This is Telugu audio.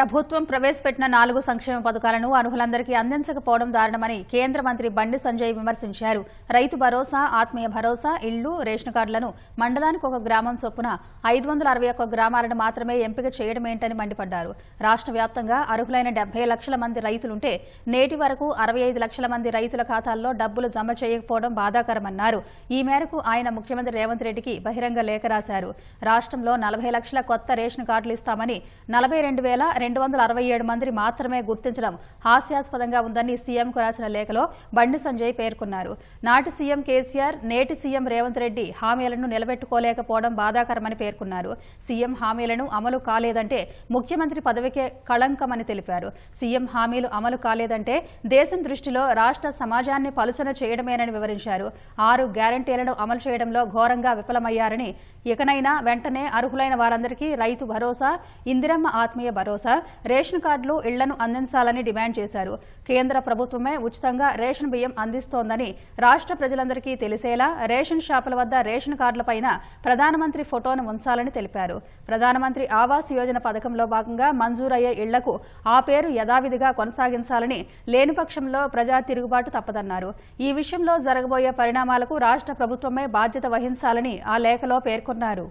ప్రభుత్వం ప్రవేశపెట్టిన నాలుగు సంక్షేమ పథకాలను అర్హులందరికీ అందించకపోవడం దారుణమని కేంద్ర మంత్రి బండి సంజయ్ విమర్శించారు. రైతు భరోసా ఆత్మీయ భరోసా ఇళ్ళు రేషన్ కార్డులను మండలానికి ఒక గ్రామం చొప్పున ఐదు వందల అరవై ఒక్క గ్రామాలను మాత్రమే ఎంపిక చేయడమేంటని మండిపడ్డారు. రాష్ట్ర వ్యాప్తంగా అర్హులైన డెబ్బై లక్షల మంది రైతులుంటే నేటి వరకు అరవై ఐదు లక్షల మంది రైతుల ఖాతాల్లో డబ్బులు జమ చేయకపోవడం బాధాకరమన్నారు. ఈ మేరకు ఆయన ముఖ్యమంత్రి రేవంత్ రెడ్డికి బహిరంగ లేఖ రాశారు. రాష్ట్రంలో నలభై లక్షల కొత్త రేషన్ కార్డులు ఇస్తామని నలభై రెండు వేల రెండు వందల అరవై ఏడు మంది మాత్రమే గుర్తించడం హాస్యాస్పదంగా ఉందని సీఎంకు రాసిన లేఖలో బండి సంజయ్ పేర్కొన్నారు. నాటి సీఎం కేసీఆర్ నేటి సీఎం రేవంత్ రెడ్డి హామీలను నిలబెట్టుకోలేకపోవడం బాధాకరమని పేర్కొన్నారు. సీఎం హామీలను అమలు కాలేదంటే ముఖ్యమంత్రి పదవికే కళంకమని తెలిపారు. సీఎం హామీలు అమలు కాలేదంటే దేశం దృష్టిలో రాష్ట్ర సమాజాన్ని పలుచన చేయడమేనని వివరించారు. ఆరు గ్యారంటీలను అమలు చేయడంలో ఘోరంగా విఫలమయ్యారని ఇకనైనా వెంటనే అర్హులైన వారందరికీ రైతు భరోసా ఇందిరమ్మ ఆత్మీయ భరోసా రేషన్ కార్డులు ఇళ్ళను అందించాలని డిమాండ్ చేశారు. కేంద్ర ప్రభుత్వమే ఉచితంగా రేషన్ బియ్యం అందిస్తోందని రాష్ట్ర ప్రజలందరికీ తెలిసేలా రేషన్ షాపుల వద్ద రేషన్ కార్డులపైన ప్రధానమంత్రి ఫోటోను ఉంచాలని తెలిపారు. ప్రధానమంత్రి ఆవాస్ యోజన పథకంలో భాగంగా మంజూరయ్యే ఇళ్ళకు ఆ పేరు యథావిధిగా కొనసాగించాలని లేని పక్షంలో ప్రజా తిరుగుబాటు తప్పదన్నారు. ఈ విషయంలో జరగబోయే పరిణామాలకు రాష్ట్ర ప్రభుత్వమే బాధ్యత వహించాలని ఆ లేఖలో పేర్కొన్నారు.